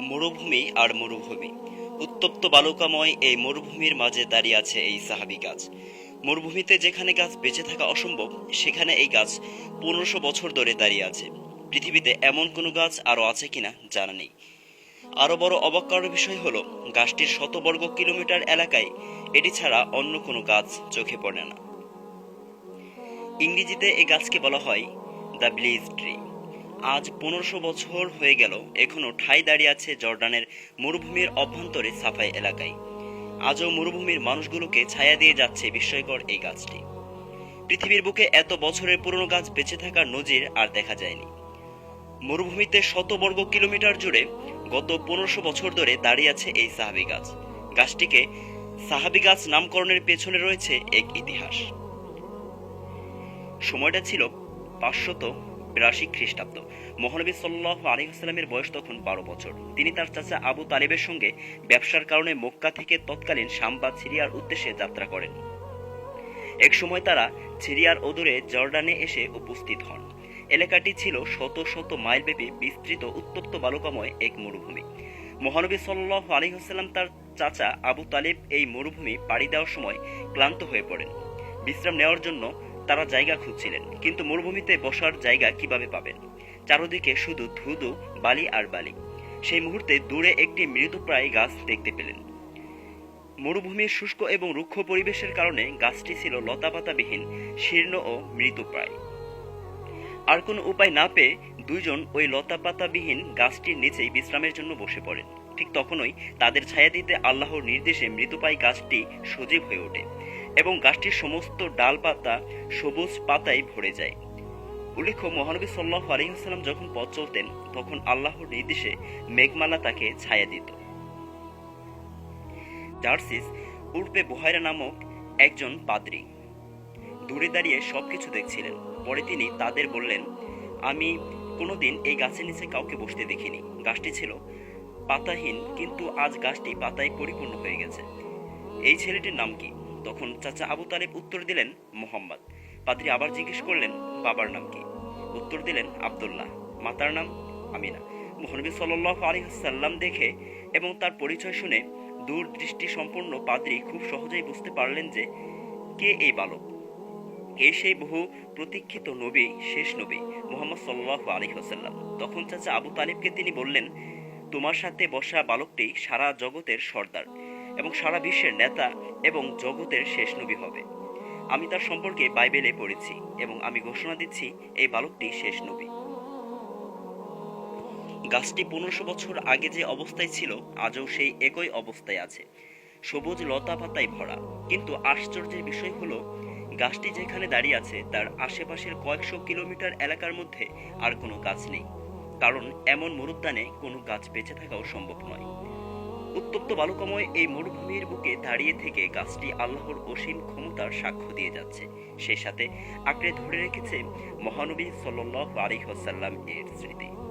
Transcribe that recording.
মরুভূমি আর মরুভূমি। উত্তপ্ত বালুকাময় এই মরুভূমির মাঝে দাঁড়িয়ে আছে এই সাহাবি গাছ। মরুভূমিতে যেখানে গাছ বেঁচে থাকা অসম্ভব, সেখানে এই গাছ পনেরোশো বছর ধরে দাঁড়িয়ে আছে। পৃথিবীতে এমন কোনো গাছ আরও আছে কিনা জানা নেই। আরও বড় অবাক করার বিষয় হলো, গাছটির শত বর্গ কিলোমিটার এলাকায় এটি ছাড়া অন্য কোনো গাছ চোখে পড়ে না। ইংরেজিতে এই গাছকে বলা হয় দ্য ব্লিজ ট্রি। আজ পনেরোশো বছর হয়ে গেল, এখনও ঠাই দাঁড়িয়ে আছে জর্ডানের মরুভূমির অভ্যন্তরে সাফাই এলাকায়। আজও মরুভূমির মানুষগুলোকে ছায়া দিয়ে যাচ্ছে বিস্ময়কর এই গাছটি। পৃথিবীর বুকে এত বছরের পুরনো গাছ বেঁচে থাকার নজির আর দেখা যায়নি। মরুভূমিতে শত বর্গ কিলোমিটার জুড়ে গত পনেরোশো বছর ধরে দাঁড়িয়ে আছে এই সাহাবি গাছ। গাছটিকে সাহাবি গাছ নামকরণের পেছনে রয়েছে এক ইতিহাস। সময়টা ছিল পাঁচশত বিরাশি খ্রিস্টাব্দ। মহানবী সাল্লাহ আলিহাস্লামের বয়স তখন বারো বছর। তিনি তার চাচা আবু তালেবের সঙ্গে ব্যবসার কারণে মক্কা থেকে তৎকালীন শাম্বা সিরিয়ার উদ্দেশ্যে যাত্রা করেন। এক সময় তারা সিরিয়ার অদূরে জর্ডানে এসে উপস্থিত হন। এলাকাটি ছিল শত শত মাইলব্যাপী বিস্তৃত, উত্তপ্ত বালুকাময় এক মরুভূমি। মহানবী সাল্লাহ আলিহাস্লাম তার চাচা আবু তালিব এই মরুভূমি পাড়ি দেওয়ার সময় ক্লান্ত হয়ে পড়েন। বিশ্রাম নেওয়ার জন্য তারা জায়গা খুঁজছিলেন, কিন্তু মরুভূমিতে বসার জায়গা কীভাবে পাবেন? চারদিকে শুধু ধুধু, বালি আর বালি। সেই মুহূর্তে দূরে একটি মৃতপ্রায় গাছ দেখতে পেলেন। মরুভূমির শুষ্ক এবং রুক্ষ পরিবেশের কারণে গাছটি ছিল লতাপাতাবিহীন, শীর্ণ ও মৃতপ্রায় আর কোনো উপায় না পেয়ে দুইজন ওই লতাপাতাবিহীন গাছটির নিচেই বিশ্রামের জন্য বসে পড়েন। ঠিক তখনই তাদের ছায়া দিতে আল্লাহর নির্দেশে মৃতপাই গাছটি সজীব হয়ে ওঠে। এবং গাছটির সমস্ত ডালপাতা সবুজ পাতায় ভরে যায়। উল্লেখ্য, মহানবী সাল্লাহ আলহিহাস্লাম যখন পথ চলতেন, তখন আল্লাহর নির্দেশে মেঘমালা তাকে ছায়া দিত। জার্সিস উর্পে বুহাইরা নামক একজন পাদ্রী। দূরে দাঁড়িয়ে সবকিছু দেখছিলেন। পরে তিনি তাদের বললেন, আমি কোনোদিন এই গাছের নিচে কাউকে বসতে দেখিনি। গাছটি ছিল পাতাহীন, কিন্তু আজ গাছটি পাতায় পরিপূর্ণ হয়ে গেছে। এই ছেলেটির নাম কি? তখন চাচা আবু তালেব উত্তর দিলেন, মোহাম্মদ। পাদ্রী আবার জিজ্ঞেস করলেন, বাবার নাম কি? উত্তর দিলেন, আব্দুল্লাহ। মাতার নাম? আমিনা। মহানবী সাল্লাহ আলিহাসাল্লাম দেখে এবং তার পরিচয় শুনে দূর দৃষ্টি সম্পন্ন পাদ্রী খুব সহজেই বুঝতে পারলেন যে কে এই বালক। কে সেই বহু প্রতীক্ষিত নবী, শেষ নবী মোহাম্মদ সাল্লাহ আলী হাসাল্লাম তখন চাচা আবু তালিবকে তিনি বললেন, তোমার সাথে বসা বালকটি সারা জগতের সর্দার। এবং সারা বিশ্বের নেতা এবং জগতের শেষ নবী হবে। আমি তার সম্পর্কে বাইবেলে পড়েছি এবং আমি ঘোষণা দিচ্ছি, এই বালকটি শেষ নবী। গাছটি পনেরোশো বছর আগে যে অবস্থায় ছিল, আজও সেই একই অবস্থায় আছে। সবুজ লতা পাতায় ভরা। কিন্তু আশ্চর্যের বিষয় হলো, গাছটি যেখানে দাঁড়িয়ে আছে, তার আশেপাশের কয়েকশো কিলোমিটার এলাকার মধ্যে আর কোনো গাছ নেই। কারণ এমন মরুদ্যানে কোনো গাছ বেঁচে থাকাও সম্ভব নয়। উত্তপ্ত বালুকাময় এই মরুভূমির বুকে দাঁড়িয়ে থেকে গাছটি আল্লাহর অসীম ক্ষমতার সাক্ষ্য দিয়ে যাচ্ছে। সেই সাথে আঁকড়ে ধরে রেখেছে মহানবী সাল্লাহ আলী হাসাল্লাম এর স্মৃতি।